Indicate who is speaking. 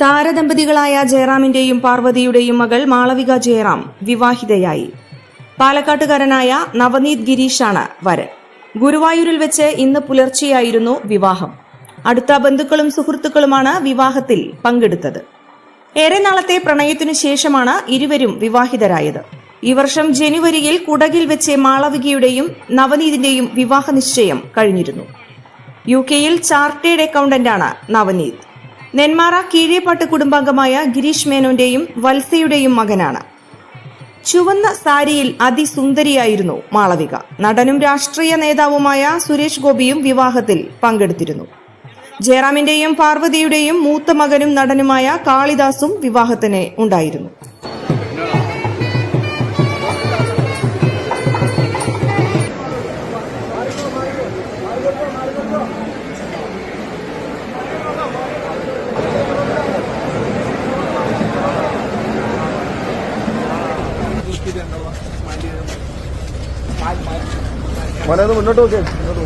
Speaker 1: താരദമ്പതികളായ ജയറാമിന്റെയും പാർവതിയുടെയും മകൾ മാളവിക ജയറാം വിവാഹിതയായി. പാലക്കാട്ടുകാരനായ നവനീത് ഗിരീഷാണ് വരൻ. ഗുരുവായൂരിൽ വെച്ച് ഇന്ന് പുലർച്ചെയായിരുന്നു വിവാഹം. അടുത്ത ബന്ധുക്കളും സുഹൃത്തുക്കളുമാണ് വിവാഹത്തിൽ പങ്കെടുത്തത്. ഏറെ നാളത്തെ പ്രണയത്തിനു ശേഷമാണ് ഇരുവരും വിവാഹിതരായത്. ഈ വർഷം ജനുവരിയിൽ കുടകിൽ വെച്ച് മാളവികയുടെയും നവനീതിന്റെയും വിവാഹ നിശ്ചയം കഴിഞ്ഞിരുന്നു. യു കെയിൽ ചാർട്ടേഡ് അക്കൌണ്ടന്റാണ് നവനീത്. നെന്മാറ കീഴേപ്പാട്ട് കുടുംബാംഗമായ ഗിരീഷ് മേനോന്റെയും വത്സയുടെയും മകനാണ്. ചുവന്ന സാരിയിൽ അതിസുന്ദരിയായിരുന്നു മാളവിക. നടനും രാഷ്ട്രീയ നേതാവുമായ സുരേഷ് ഗോപിയും വിവാഹത്തിൽ പങ്കെടുത്തിരുന്നു. ജയറാമിന്റെയും പാർവതിയുടെയും മൂത്ത മകനും നടനുമായ കാളിദാസും വിവാഹത്തിന് ഉണ്ടായിരുന്നു.
Speaker 2: മോനെ ഒന്ന് മുന്നോട്ട് നോക്കിയേ മുന്നോട്ട്.